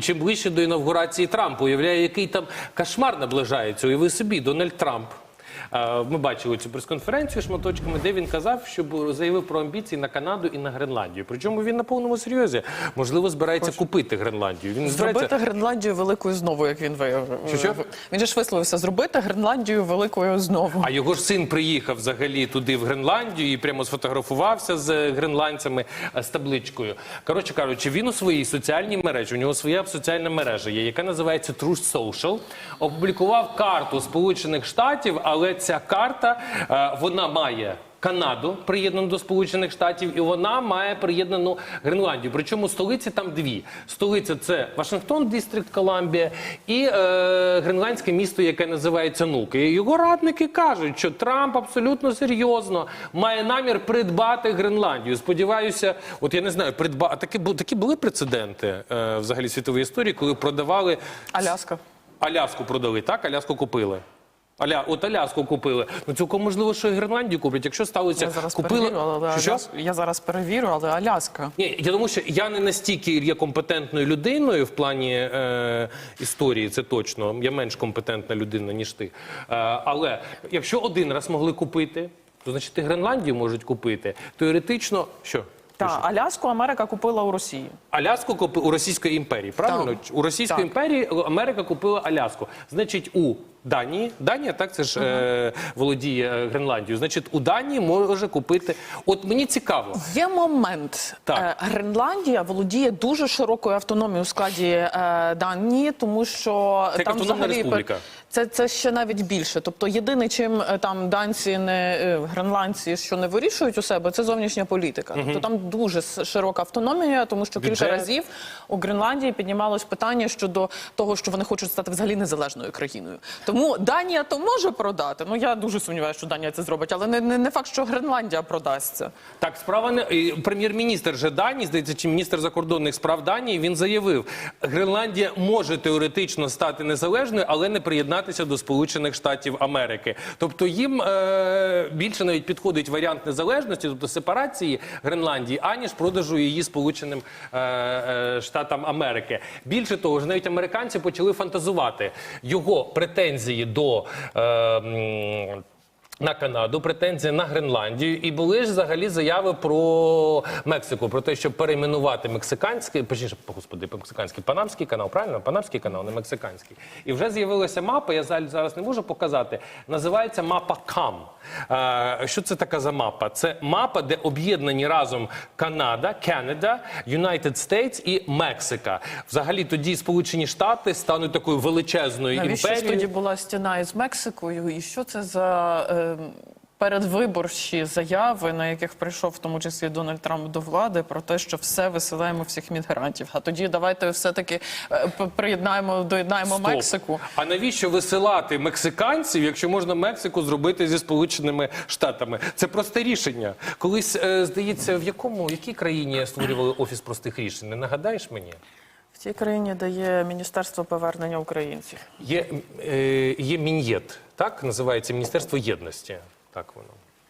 Чим ближче до інавгурації Трампа, уявляє, який там кошмар наближається. Уяви собі, Дональд Трамп. Е, Ми бачили цю прес-конференцію шматочками, де він казав, що заявив про амбіції на Канаду і на Гренландію. Причому він на повному серйозі можливо збирається купити Гренландію. Він збирається Зробити Гренландію великою знову, як він виявив. Що-що? Він же ж висловився зробити Гренландію великою знову. А його ж син приїхав взагалі туди, в Гренландію, і прямо сфотографувався з гренландцями е, з табличкою. Коротше кажучи, він у своїй соціальній мережі, у нього своя соціальна мережа є, яка називається Truth Social, опублікував карту Сполучених Штатів, але ця карта е, вона має. Канаду приєднану до Сполучених Штатів, і вона має приєднану Гренландію. Причому столиці там дві: столиця це Вашингтон, Дістрикт Колумбія, і е, гренландське місто, яке називається Нук. І його радники кажуть, що Трамп абсолютно серйозно має намір придбати Гренландію. Сподіваюся, от я не знаю, придба... такі, такі були прецеденти е, взагалі світової історії, коли продавали Аляска. Аляску продали, так? Аляску купили. Аля, от Аляску купили. Ну цілком можливо, що і Гренландію куплять. Якщо сталося, Я зараз купили. перевірю, але Що? Аляс- я зараз перевірю, але Аляска. Ні, я тому що я не настільки є компетентною людиною в плані е, історії, це точно. Я менш компетентна людина, ніж ти. Е, але якщо один раз могли купити, то значить і Гренландію можуть купити. Теоретично, що? Та Аляску Америка купила у Росії. Аляску купили у Російської імперії, правильно? Так. У Російської Так. імперії Америка купила Аляску. Значить, у Данії, Данія, так це ж е, володіє е, Гренландією. Значить, у Данії може купити. От мені цікаво. Є момент. Так. Е, Гренландія володіє дуже широкою автономією у складі е, Данії, тому що Це там автономна взагалі республіка. Це, це ще навіть більше. Тобто, єдине, чим е, там данці не е, гренландці, що не вирішують у себе, це зовнішня політика. Тобто там дуже широка автономія, тому що Бюджет. кілька разів у Гренландії піднімалось питання щодо того, що вони хочуть стати взагалі незалежною країною. Тому Данія то може продати. Ну я дуже сумніваюся, що Данія це зробить, але не, не, не факт, що Гренландія продасться. Так, справа не прем'єр-міністр же Данії, здається, чи міністр закордонних справ Данії, він заявив, Гренландія може теоретично стати незалежною, але не приєднатися до Сполучених Штатів Америки. Тобто їм е, більше навіть підходить варіант незалежності, тобто сепарації Гренландії, аніж продажу її Сполученим е, е, Штатам Америки. Більше того, ж навіть американці почали фантазувати його претензії до. Е, на Канаду, претензії на Гренландію, і були ж взагалі заяви про Мексику, про те, щоб перейменувати мексиканський, точніше, господи, мексиканський панамський канал, правильно? Панамський канал, не мексиканський. І вже з'явилася мапа. Я зараз не можу показати. Називається мапа КАМ. Що це така за мапа? Це мапа, де об'єднані разом Канада, Канада, United States і Мексика. Взагалі тоді Сполучені Штати стануть такою величезною Навіщо ж тоді була стіна із Мексикою? І що це за е, передвиборчі заяви, на яких прийшов в тому числі Дональд Трамп до влади, про те, що все висилаємо всіх мігрантів? А тоді давайте все-таки е, приєднаємо, доєднаємо Стоп. Мексику. А навіщо висилати мексиканців, якщо можна Мексику зробити зі Сполученими Штатами? Це просте рішення. Колись е, здається, в якому в якій країні створювали офіс простих рішень? Не нагадаєш мені? В цій країні дає Міністерство повернення українців. Є, е, є Мін'єт, так називається Міністерство єдності. Так воно.